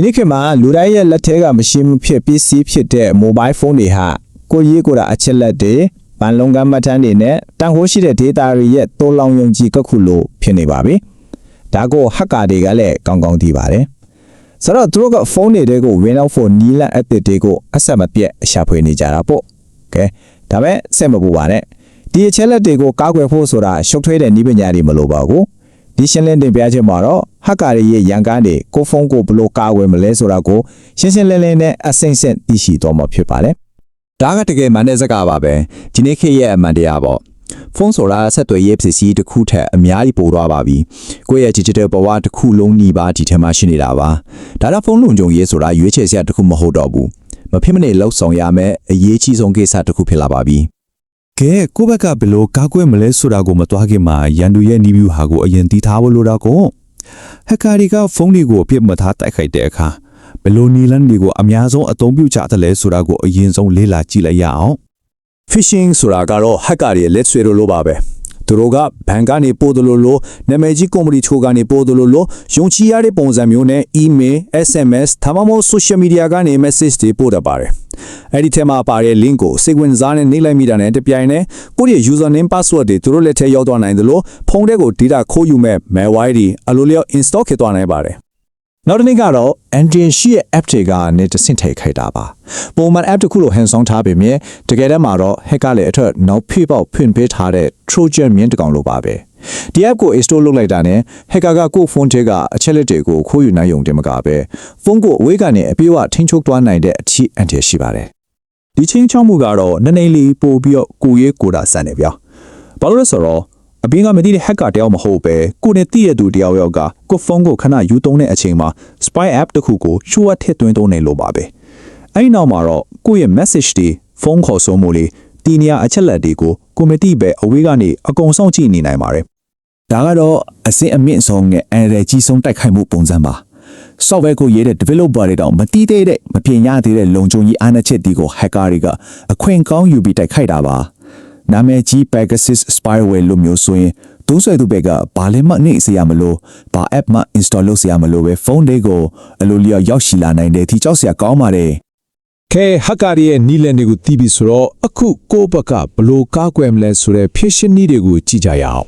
ဒီနေ့ခေတ်မှာလူတိုင်းရဲ့လက်ထဲကမရှိမဖြစ်ပစ္စည်းဖြစ်တဲ့ mobile phone တွေဟာကိုယ်ရေးကိုယ်တာအချက်လက်တွေဗန်လုံကမှတ်တမ်းတွေနဲ့တန်ဖိုးရှိတဲ့ data တွေရဲ့တိုးလောင်ယုံကြည်ကခုလို့ဖြစ်နေပါပြီ။ဒါကို hacker တွေကလည်းကောင်းကောင်းသိပါတယ်။ဆိုတော့သူတို့ကဖုန်းတွေတဲကို Windows Phone နီလန် app တွေကိုအဆက်မပြတ်ရှာဖွေနေကြတာပေါ့။ Okay ဒါပေမဲ့စိတ်မပူပါနဲ့။ဒီအချက်လက်တွေကိုကာကွယ်ဖို့ဆိုတာရှုပ်ထွေးတဲ့နည်းပညာတွေမလိုပါဘူး။ ဒီရှင်းလင်းတင်ပြချက်မှာတော့ဟက်ကာတွေရဲ့ရန်ကားတွေကိုဖုန်းကိုဘယ်လိုကာကွယ်မလဲဆိုတာကိုရှင်းရှင်းလင်းလင်းနဲ့အစိမ့်စိမ့်သိရှိသွားမှာဖြစ်ပါတယ်။ဒါကတကယ်မှန်တဲ့စကားပါပဲဒီနေ့ခေတ်ရဲ့အမှန်တရားပေါ့ဖုန်းဆိုတာဆက်သွယ်ရေးပစ္စည်းတစ်ခုထက်အများကြီးပိုသွားပါပြီကိုယ့်ရဲ့ digital ဘဝတစ်ခုလုံးညီပါဒီထဲမှာရှိနေတာပါဒါတော့ဖုန်းလုံခြုံရေးဆိုတာရွေးချယ်စရာတစ်ခုမဟုတ်တော့ဘူးမဖြစ်မနေလှုပ်ဆောင်ရမယ်အရေးကြီးဆုံးကိစ္စတစ်ခုဖြစ်လာပါပြီ ကဲကိုယ့်ဘက်ကဘယ်လိုကာကွယ်မလဲဆိုတာကိုမသွားခင်မှာရန်သူရဲ့နီးဗျူဟာကိုအရင်တီးထားဖို့လိုတာကိုဟက်ကာတွေကဖုန်းတွေကိုအပြစ်မထားတိုက်ခိုက်တဲ့အခါဘယ်လိုနီလန်းတွေကိုအများဆုံးအသုံးပြုကြတယ်လဲဆိုတာကိုအရင်ဆုံးလေ့လာကြည့်လိုက်ရအောင် phishing ဆိုတာကတော့ hacker တွေလက်ဆွဲလို့ပါပဲ သူတို့ကဘဏ်ကနေပို့တယ်လို့လို့နာမည်ကြီးကုမ္ပဏီချိုးကနေပို့တယ်လို့လို့ယုံကြည်ရတဲ့ပုံစံမျိုးနဲ့ email SMS ဒါမှမဟုတ် social media ကနေ message တွေပို့တတ်ပါတယ်အဲ့ဒီထဲမှာပါတဲ့ link ကိုစိတ်ဝင်စားနဲ့နှိပ်လိုက်မိတာနဲ့တပြိုင်နက်ကိုယ့်ရဲ့ username password တွေသူတို့လက်ထဲရောက်သွားနိုင်တယ်လို့ဖုန်းထဲကို data ခိုးယူမဲ့ malware တွေအလိုလျောက် install ဖြစ်သွားနိုင်ပါတယ် နောက်တစ်နေ့ကတော့ engine ရှိရဲ့ app တွေကနေတဆင့်ထိခိုက်တာပါပုံမှန် app တစ်ခုလိုဟန်ဆောင်ထားပေမြဲတကယ်တမ်းမှာတော့ hacker လည်းအထက်နောက်ဖိပေါက်ဖွင့်ပေးထားတဲ့ trojan မြင်းတစ်ကောင်လိုပါပဲဒီ app ကို install လုပ်လိုက်တာနဲ့ hacker ကကိုယ့်ဖုန်းထဲကအချက်လက်တွေကိုခိုးယူနိုင်ုံတင်မကပဲဖုန်းကိုအဝေးကနေအပြေးအဝထိန်းချုပ်သွားနိုင်တဲ့အထိအန်တရရှိပါတယ်ဒီချင်းချောင်းမှုကတော့နည်းနည်းလေးပို့ပြီးတော့ကိုရေးကိုတာဆန်နေဗျာဘာလို့လဲဆိုတော့ အပြင်ကမသိတဲ့ hacker တယောက်မဟုတ်ပဲကိုနဲ့သိရသူတယောက်ယောက်ကကိုဖုန်းကိုခဏယူသုံးတဲ့အချိန်မှာ spy app တစ်ခုကိုရှိုးဝတ်ထည့်သွင်းသုံးနေလို့ပါပဲအဲ့ဒီနောက်မှာတော့ကိုရဲ့ message တွေဖုန်းခေါ်ဆိုမှုလေးတီနီယာအချက်လက်တွေကိုကိုမသိပဲအဝေးကနေအကုန်စောင့်ကြည့်နေနိုင်ပါတယ်ဒါကတော့အစင်အမြင့်ဆုံးနဲ့အန်ရယ်ကြီးဆုံးတိုက်ခိုက်မှုပုံစံပါ software ကိုရေးတဲ့ developer တွေတော့မတီးသေးတဲ့မပြင်ရသေးတဲ့လုံခြုံရေးအားနည်းချက်တွေကို hacker တွေကအခွင့်ကောင်းယူပြီးတိုက်ခိုက်တာပါ နာမည်ကြီး Pegasus spyware လို့မျိုးဆိုရင်သုံးဆွဲသူဘက်ကဘာလဲမှနှိမ့်စေရမလို့ဘာ app မှ install လုပ်စေရမလို့ပဲဖုန်းတွေကိုအလိုလျောက်ရောက်ရှိလာနိုင်တယ်ဒီကြောက်စရာကောင်းပါတယ်ခဲဟက်ကာရဲ့နီလန်တွေကိုတီးပြီးဆိုတော့အခုကိုယ့်ဘက်ကဘလို့ကားကွယ်မလဲဆိုတဲ့ဖြစ်ရှင်နည်းတွေကိုကြည့်ကြရအောင်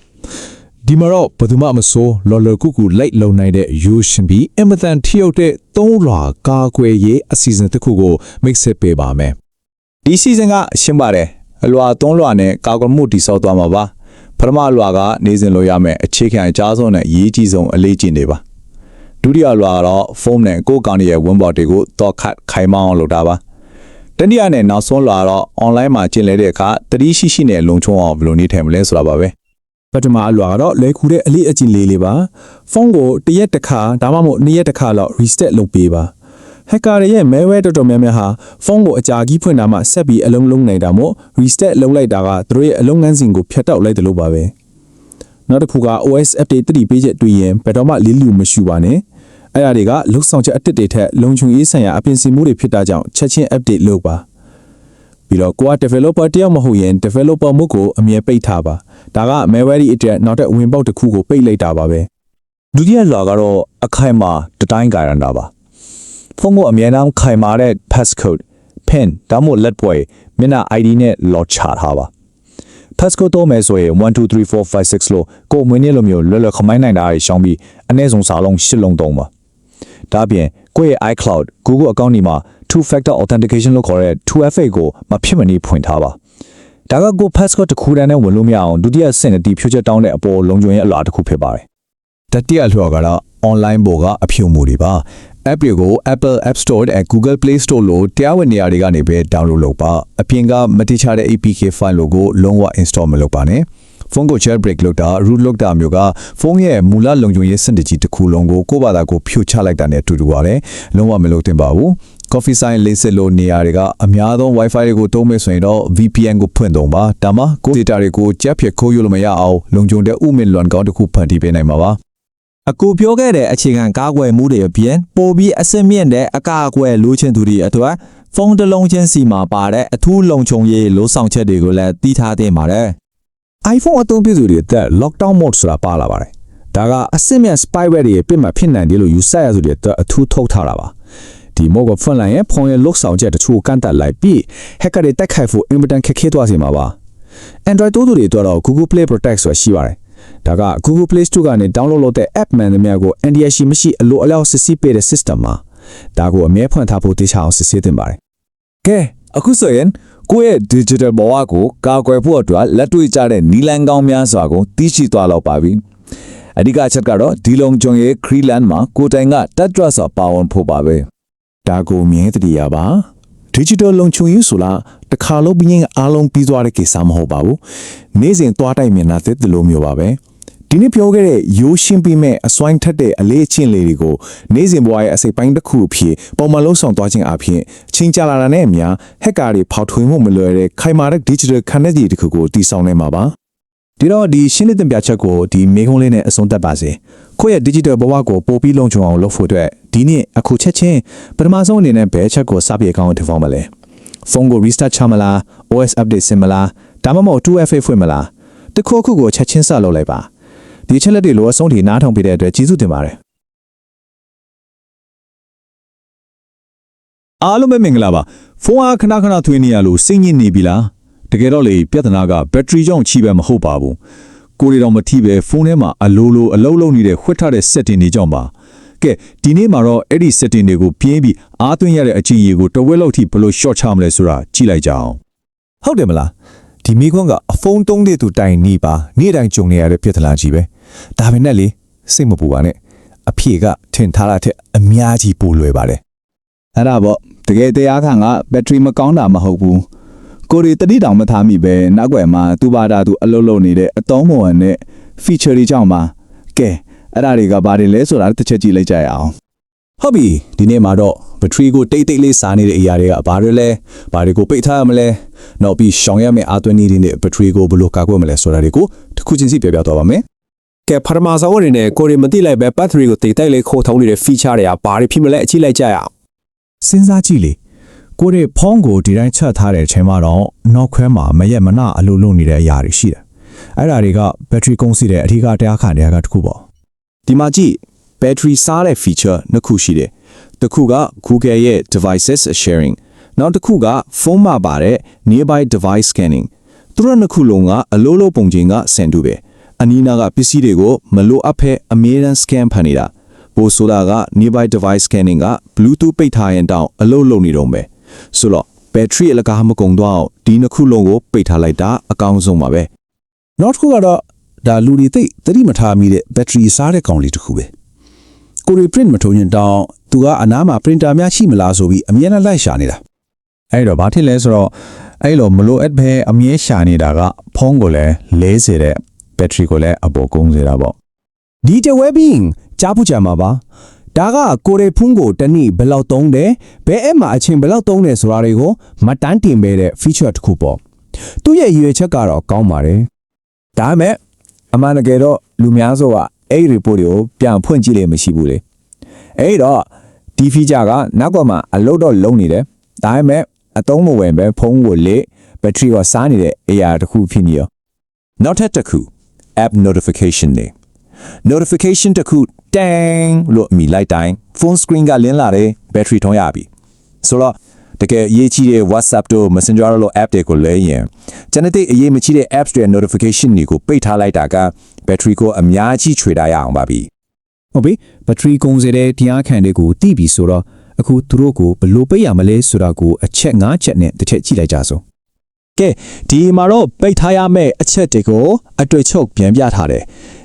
ဒီမှာတော့ဘယ်သူမှမစိုးလော်လော်ကူကူလိုက်လုံနိုင်တဲ့ယူရှင်ပြီးအင်မတန်ထိရောက်တဲ့သုံးလွာကားကွယ်ရေးအစီအစဉ်တစ်ခုကို mix ပေးပါမယ်ဒီ season ကရှင်းပါတယ် အလွာသုံးလွာနဲ့ကာကွယ်မှုတည်ဆောက်သွားမှာပါပထမလွာကနေစဉ်လို့ရမယ်အခြေခံအကြားဆုံးနဲ့အရေးကြီးဆုံးအလေးကျင့်တွေပါဒုတိယလွာကတော့ဖုန်းနဲ့ကိုယ်ကောင်ရဲ့ winboard တွေကိုတော့ခတ်ခိုင်မအောင်လုပ်တာပါတတိယနဲ့နောက်ဆုံးလွာတော့ online မှာကျင့်လဲတဲ့အခါတတိရှိရှိနဲ့လုံချုံအောင်ဘယ်လိုနေထိုင်မလဲဆိုတာပါပဲပထမအလွာကတော့လဲခူတဲ့အလေးအကျင့်လေးလေးပါဖုန်းကိုတစ်ရက်တစ်ခါဒါမှမဟုတ်နှစ်ရက်တစ်ခါလောက် reset လုပ်ပေးပါ ဟက်ကာတွေရဲ့ malware တော်တော်များများဟာဖုန်းကိုအကြာကြီးဖွင့်တာမှဆက်ပြီးအလုံးလုံးနေတာမို့ reset လုပ်လိုက်တာကသူတို့ရဲ့အလုံးငန်းစဉ်ကိုဖျက်တောက်လိုက်တယ်လို့ပါပဲနောက်တစ်ခုက OS update တတိပေးချက်တွေ့ရင်ဘယ်တော့မှလေးလူမရှိပါနဲ့အဲ့ဒါတွေကလုတ်ဆောင်ချက်အတစ်တွေထက်လုံခြုံရေးဆိုင်ရာအပြင်ဆင်မှုတွေဖြစ်တာကြောင့်ချက်ချင်း update လုပ်ပါပြီးတော့ကိုက developer တယောက်မဟုတ်ရင် developer မှုကိုအမြဲပိတ်ထားပါဒါက malware အတွက်နောက်တဲ့ဝင်ပေါက်တစ်ခုကိုပိတ်လိုက်တာပါပဲဒုတိယလွာကတော့အခိုင်မာတတိုင်းကြရန်တာပါ ဖုန်းကိုအမြဲတမ်းခိုင်မာတဲ့ passcode pin ဒါမှမဟုတ်လက်ပွဲမျက်နှာ ID နဲ့ lock ချထားပါ passcode တော့မယ်ဆိုရင်1 2 3 4 5 6လို့ကိုယ်မွေးနေ့လိုမျိုးလွယ်လွယ်ခမိုင်းနိုင်တာရှောင်းပြီးအနည်းဆုံးစာလုံး၈လုံးသုံးပါဒါအပြင်ကိုယ့်ရဲ့ iCloud Google account ဒီမှာ two factor authentication လို့ခေါ်တဲ့ 2FA ကိုမဖြစ်မနေဖွင့်ထားပါဒါကကို passcode တစ်ခုတည်းနဲ့ဝင်လို့မရအောင်ဒုတိယဆင့်နဲ့ဒီဖြိုးချက်တောင်းတဲ့အပေါ်လုံခြုံရေးအလားတစ်ခုဖြစ်ပါတယ်တတိယလွှာကတော့ online ပေါ်ကအဖြူမှုတွေပါ app တွေကို Apple App Store နဲ့ Google Play Store လို့တရားဝင်နေရာတွေကနေပဲ download လုပ်ပါအပြင်ကမတိချတဲ့ APK file လို့ကိုလုံးဝ install မလုပ်ပါနဲ့ဖုန်းကို jailbreak လုပ်တာ root လုပ်တာမျိုးကဖုန်းရဲ့မူလလုံခြုံရေးစနစ်ကြီးတစ်ခုလုံးကိုကိုယ့်ဘာသာကိုဖြိုချလိုက်တာနဲ့အတူတူပါတယ်လုံးဝမလုပ်သင့်ပါဘူး coffee sign လေးစစ်လို့နေရာတွေကအများဆုံး wifi တွေကိုသုံးမယ်ဆိုရင်တော့ VPN ကိုဖွင့်သုံးပါဒါမှကိုယ် data တွေကိုကြက်ဖြစ်ခိုးယူလို့မရအောင်လုံခြုံတဲ့ဥမင်လွန်ကောင်းတစ်ခုဖန်တီးပေးနိုင်မှာပါ အကူပြောခဲ့တဲ့အခြေခံကားကွယ်မှုတွေအပြင်ပိုပြီးအစစ်မြင့်တဲ့အကာအကွယ်လိုချင်သူတွေအတွက်ဖုန်းတစ်လုံးချင်းစီမှာပါတဲ့အထူးလုံခြုံရေးလိုဆောင်ချက်တွေကိုလည်းသိထားသင့်ပါတယ် iPhone အသုံးပြုသူတွေအသက် lockdown mode ဆိုတာပါလာပါတယ်။ဒါကအစစ်မြတ် spyware တွေပြစ်မှတ်ဖြစ်နိုင်တယ်လို့ယူဆရသူတွေအတွက်အထူးထုတ်ထားတာပါဒီမော့ကဖွင့်လိုက်ရင်ဖုန်းရဲ့လုတ်ဆောင်ချက်တချို့ကန့်တက်လိုက်ပြီး hacker တွေတက်ခိုက်ဖို့ invitation ခက်ခဲသွားစေမှာပါ Android တိုးသူတွေအတွက်တော့ Google Play Protect ဆိုတာရှိပါတယ် ဒါက Google Play Store ကနေ download လုပ်တဲ့ app မှန်သမျှကို NDR ရှိမရှိအလိုအလျောက်စစ်ဆေးပေးတဲ့ system မှာဒါကိုအမြဲဖွင့်ထားဖို့တေချာအောင်စစ်ဆေးသင့်ပါတယ်ကဲအခုဆိုရင်ကိုယ့်ရဲ့ digital ဘဝကိုကာကွယ်ဖို့အတွက်လက်တွေ့ကျတဲ့နီလန်ကောင်းများစွာကိုသိရှိသွားတော့ပါပြီအဓိကအချက်ကတော့ဒီလုံကျုံရဲ့ Creeland မှာကိုတိုင်ကတက်ဒရတ်စွာပါဝင်ဖို့ပါပဲဒါကိုမြဲတည်ရပါ digital လုံခြုံရေးဆိုလားတစ်ခါလုံးပြင်းအားလုံးပြီးသွားတဲ့ကိစ္စမဟုတ်ပါဘူးနေ့စဉ်သွားတိုက်မြင်တာတဲ့ဒီလိုမျိုးပါပဲဒီနေ့ပြောခဲ့တဲ့ရိုးရှင်းပြီးမဲ့အစွမ်းထက်တဲ့အလေးအကျင့်လေးတွေကိုနေ့စဉ်ဘဝရဲ့အစိပ်ပိုင်းတစ်ခုအဖြစ်ပုံမှန်လုံးဆောင်သွားခြင်းအပြင်ချင်းကြလာတာနဲ့အမျှဟက်ကာတွေဖောက်ထွင်းမှုမလွယ်တဲ့ခိုင်မာတဲ့ digital ခန္ဓာကြီးတစ်ခုကိုတည်ဆောက်နေမှာပါဒီတော့ဒီရှင်းလင်းတင်ပြချက်ကိုဒီမေကုန်းလေးနဲ့အဆုံးသတ်ပါစေကိုယ့်ရဲ့ digital ဘဝကိုပို့ပြီးလုံခြုံအောင်လုပ်ဖို့အတွက် ဒီနေ့အခုချက်ချင်းပထမဆုံးအနေနဲ့ဘယ်ချက်ကိုစပြည့်ကောင်းထဖောင်းမလဲဖုန်းကို restart ချမလား OS update ဆင်မလားဒါမှမဟုတ် 2FA ဖွင့်မလားတခုခုကိုချက်ချင်းစလုပ်လိုက်ပါဒီချက်လက်တွေလိုအဆုံးထိနားထောင်ပေးတဲ့အတွက်ကျေးဇူးတင်ပါတယ်အားလုံးပဲမင်္ဂလာပါဖုန်းအားခဏခဏသွင်းနေရလို့စိတ်ညစ်နေပြီလားတကယ်တော့လေပြဿနာကဘက်ထရီကြောင့်ချီပဲမဟုတ်ပါဘူးကိုရီတော်မထိပဲဖုန်းထဲမှာအလိုလိုအလုံးလုံးနေတဲ့ခွတ်ထားတဲ့ setting တွေကြောင့်ပါ ကဲဒီနေ့မှာတော့အဲ့ဒီ setting တွေကိုပြင်းပြီးအားသွင်းရတဲ့အချင်းကြီးကိုတဝက်လောက်ထိဘယ်လို short ချမလဲဆိုတာကြည့်လိုက်ကြအောင်ဟုတ်တယ်မလားဒီမိခွန်းကအဖုံးသုံးတဲ့သူတိုင်နေပါနေ့တိုင်းကြုံနေရတဲ့ပြဿနာကြီးပဲဒါပဲနဲ့လေစိတ်မပူပါနဲ့အဖြေကထင်ထားတာထက်အများကြီးပိုလွယ်ပါတယ်အဲ့ဒါပေါ့တကယ်တရားခံကဘက်ထရီမကောင်းတာမဟုတ်ဘူးကိုရီတတိတောင်မထားမိပဲနောက်ွယ်မှာသူ့ဘာသာသူအလုပ်လုပ်နေတဲ့အတုံးမဝင်တဲ့ feature တွေကြောင့်ပါကဲ အဲ့ဒါတွေကဘာတွေလဲဆိုတာတစ်ချက်ကြည့်လိုက်ကြရအောင်ဟုတ်ပြီဒီနေ့မှာတော့ဘက်ထရီကိုတိတ်တိတ်လေးစားနေတဲ့အရာတွေကဘာတွေလဲဘာတွေကိုပိတ်ထားရမလဲနောက်ပြီးရှောင်ရမယ့်အာသွင်းနည်းတွေနဲ့ဘက်ထရီကိုဘယ်လိုကာကွယ်မလဲဆိုတာတွေကိုတစ်ခုချင်းစီပြောပြသွားပါမယ်ကဲပထမဆုံးအနေနဲ့ကိုရီမသိလိုက်ပဲ battery ကိုတိတ်တိုက်လေးခိုးထုံးနေတဲ့ feature တွေကဘာတွေဖြစ်မလဲအကြည့်လိုက်ကြရအောင်စဉ်းစားကြည့်လေကိုရဲ့ဖုန်းကိုဒီတိုင်းချက်ထားတဲ့အချိန်မှာတော့နောက်ခွဲမှာမရက်မနအလိုလိုနေတဲ့အရာတွေရှိတယ်အဲ့ဒါတွေကဘက်ထရီကုန်စီတဲ့အထူးတရားခံတွေကတစ်ခုပေါ့ ဒီမှာကြည့် battery စားတဲ့ feature နှစ်ခုရှိတယ်တစ်ခုက Google ရဲ့ devices sharing နောက်တစ်ခုကဖုန်းမှာပါတဲ့ nearby device scanning သူတို့နှစ်ခုလုံးကအလိုလိုပုံချင်းကဆန်တူပဲအနီးနားကပစ္စည်းတွေကိုမလိုအပ်ဖဲအမြဲတမ်း scan ဖန်နေတာပိုဆိုတာက nearby device scanning က bluetooth ပိတ်ထားရင်တောင်အလိုလိုနေတော့ပဲဆိုတော့ battery အလကားမကုန်တော့အောင်ဒီနှစ်ခုလုံးကိုပိတ်ထားလိုက်တာအကောင်းဆုံးပါပဲနောက်တစ်ခုကတော့ ဒါလူတွေသိသတိမထားမိတဲ့ဘက်ထရီစားတဲ့ကောင်လေးတစ်ခုပဲကိုရီ print မထုံရင်တောင်းသူကအနားမှာ printer များရှိမလားဆိုပြီးအမြဲတမ်းလိုက်ရှာနေတာအဲ့တော့ဘာဖြစ်လဲဆိုတော့အဲ့လိုမလိုအပ်ပဲအမြဲရှာနေတာကဖုန်းကိုလည်းလဲစေတဲ့ဘက်ထရီကိုလည်းအပေါ်ကုန်းစေတာပေါ့ Digital Wellbeing ကြားဖို့ကြမှာပါဒါကကိုရီဖုန်းကိုတစ်နေ့ဘယ်လောက်သုံးတယ်ဘယ်အမှအချိန်ဘယ်လောက်သုံးတယ်ဆိုတာတွေကိုမှတ်တမ်းတင်ပေးတဲ့ feature တစ်ခုပေါ့သူ့ရဲ့ရည်ရွယ်ချက်ကတော့ကောင်းပါတယ်ဒါပေမဲ့ အမှန်တကယ်တော့လူများစုကအဲ့ဒီ report တွေကိုပြန်ဖွင့်ကြည့်လေမရှိဘူးလေအဲ့တော့ဒီ feature ကနောက်ကမှအလုပ်တော့လုံးနေတယ်ဒါပေမဲ့အသုံးမဝင်ပဲဖုန်းကိုလေဘက်ထရီကစားနေတဲ့အရာတစ်ခုဖြစ်နေရောနောက်ထပ်တစ်ခု app notification တွေ notification တစ်ခုတန်းလို့အမိလိုက်တိုင်း phone screen ကလင်းလာတယ် battery ထုံးရပြီဆိုတော့ တကယ်အရေးကြီးတဲ့ WhatsApp တို့ Messenger တို့လို app တွေကိုလဲရင်ကျွန်တော်အရေးမကြီးတဲ့ apps တွေ notification တွေကိုပိတ်ထားလိုက်တာက battery ကိုအများကြီးခြွေထားရအောင်ပါပြီဟုတ်ပြီဘက်ထရီကုန်စေတဲ့တရားခံတွေကိုတိပြီဆိုတော့အခုသူတို့ကိုဘယ်လိုပိတ်ရမလဲဆိုတာကိုအချက်၅ချက်နဲ့တစ်ချက်ကြည့်လိုက်ကြစို့ကဲဒီမှာတော့ပိတ်ထားရမယ့်အချက်တွေကိုအတွေ့ချုပ်ပြန်ပြထားတယ်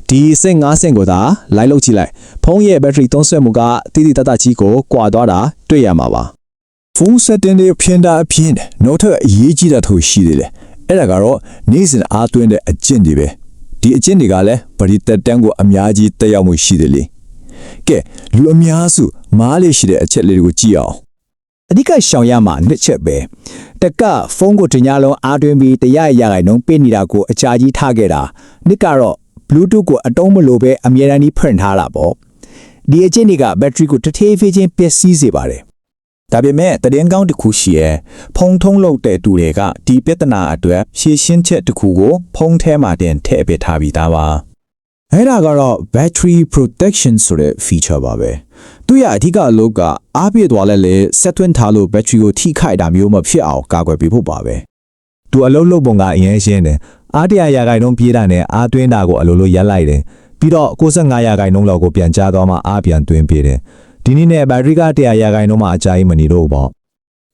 ဒီစင်၅စင်ကိုသာလိုက်လုပ်ကြည့်လိုက်ဖုန်းရဲ့ဘက်ထရီသုံးစွဲမှုကတိတိတတ်တကြီးကိုကွာသွားတာတွေ့ရမှာပါ ဖုန်း setting တွေဖြင်းတာအဖြစ်နောက်ထပ်အရေးကြီးတာထို့ရှိသေးတယ်အဲ့ဒါကတော့နေ့စဉ်အားသွင်းတဲ့အကျင့်တွေပဲဒီအကျင့်တွေကလည်းပရိသတ်တန်းကိုအများကြီးတက်ရောက်မှုရှိတယ်လေကဲလူအများစုမားလေးရှိတဲ့အချက်လေးတွေကိုကြည့်အောင်အဓိကရှောင်ရမှာနှစ်ချက်ပဲတကဖုန်းကိုတညာလုံးအားတွင်းပြီးတရားရခိုင်နှုန်းပေးနေတာကိုအကြာကြီးထားခဲ့တာနှစ်ကတော့ Bluetooth ကိုအတုံးမလို့ပဲအမြဲတမ်းကြီးဖွင့်ထားတာပေါ့ဒီအချင်းတွေကဘက်ထရီကိုတထေးဖေးချင်းပျက်စီးစေပါတယ် ဒါပေမဲ့တည်င်းကောင်းတစ်ခုရှိရဲဖုံထုံးလုပ်တဲ့တူတွေကဒီပြဿနာအတွက်ရှင်းရှင်းချက်တစ်ခုကိုဖုံးထဲမှာတင်ထည့်ပေးထားပြီးသားပါအဲ့ဒါကတော့ battery protection ဆိုတဲ့ feature ပါပဲသူ့ရဲ့အဓိကအလုပ်ကအားပြည့်သွားလဲလေဆက်သွင်းထားလို့ဘက်ထရီကိုထိခိုက်တာမျိုးမဖြစ်အောင်ကာကွယ်ပေးဖို့ပါပဲသူအလုံးလုံးပုံကအရင်ရှင်းတယ်အားတရာရာခိုင်နှုန်းပြေးတာနဲ့အားသွင်းတာကိုအလိုလိုရက်လိုက်တယ်ပြီးတော့65ရာခိုင်နှုန်းလောက်ကိုပြန်ချသွားမှအားပြန်သွင်းပေးတယ် ဒီနည်းနဲ့ဘက်ထရီက100ရာခိုင်နှုန်းမှအကြာကြီးမနေတော့ဘူးပေါ့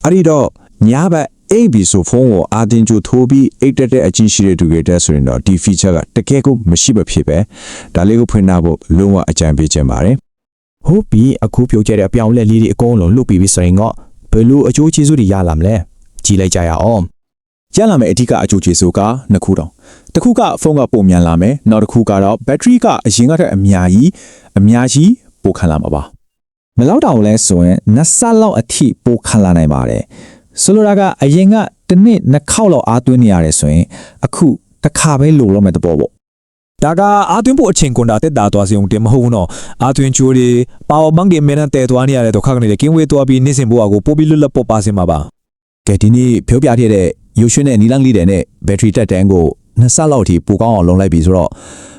အဲ့ဒီတော့ညာဘက်အိပ်ပြီးဆိုဖုန်းကိုအာတင်ကျိုထိုးပြီးအိတ်တက်တဲ့အချင်းရှိတဲ့သူတွေတက်ဆိုရင်တော့ဒီ feature ကတကယ်ကိုမရှိမဖြစ်ပဲဒါလေးကိုဖွင့်ထားဖို့လုံးဝအကြံပေးခြင်းပါတယ်ဟုတ်ပြီအခုပြောကြတဲ့အပြောင်းလဲလေးတွေအကုန်လုံးလုပ်ပြီးပြီဆိုရင်တော့ဘယ်လိုအကျိုးကျေးဇူးတွေရလာမလဲကြည့်လိုက်ကြရအောင်ရလာမယ့်အဓိကအကျိုးကျေးဇူးကနှစ်ခုတောင်တစ်ခုကဖုန်းကပုံမြန်လာမယ်နောက်တစ်ခုကတော့ဘက်ထရီကအရင်ကတည်းကအများကြီးအများကြီးပိုခံလာမှာပါ မလောက်တောင်လဲဆိုရင်နှစ်ဆလောက်အထိပိုခံလာနိုင်ပါတယ်ဆိုလိုတာကအရင်ကတစ်နှစ်နှစ်ခေါက်လောက်အားသွင်းနေရတယ်ဆိုရင်အခုတစ်ခါပဲလိုတော့မဲ့တဘောပေါ့ဒါကအာသွင်းဖို့အချိန်ကွန်တာတက်တာသွားစီအောင်တင်မဟုတ်ဘူးနော်အာသွင်းချိုးတွေပါဝါမန်ဂေမင်းနဲ့တဲသွားနေရတဲ့ဒုက္ခကနေကင်းဝေးသွားပြီးနေစဉ်ဘဝကိုပို့ပြီးလွတ်လပ်ပေါ်ပါစင်မှာပါကဲဒီနေ့ပြောပြခဲ့တဲ့ရုပ်ရှင်နဲ့နီလန်းလေးတဲ့နဲ့ဘက်ထရီတက်တန်းကိုနှစ်ဆလောက်ထိပိုကောင်းအောင်လုပ်လိုက်ပြီဆိုတော့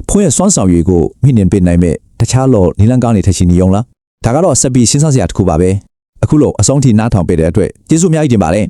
ဖုန်းရဲ့စွမ်းဆောင်ရည်ကိုမြင့်တင်ပေးနိုင်မဲ့တခြားလောနီလန်းကောင်းနေထက်ရှင်နေအောင်လား ဒါကတော့ဆက်ပြီးစဉ်းစားစရာတစ်ခုပါပဲအခုလို့အဆုံးထိနားထောင်ပေးတဲ့အတွက်ကျေးဇူးအများကြီးတင်ပါတယ်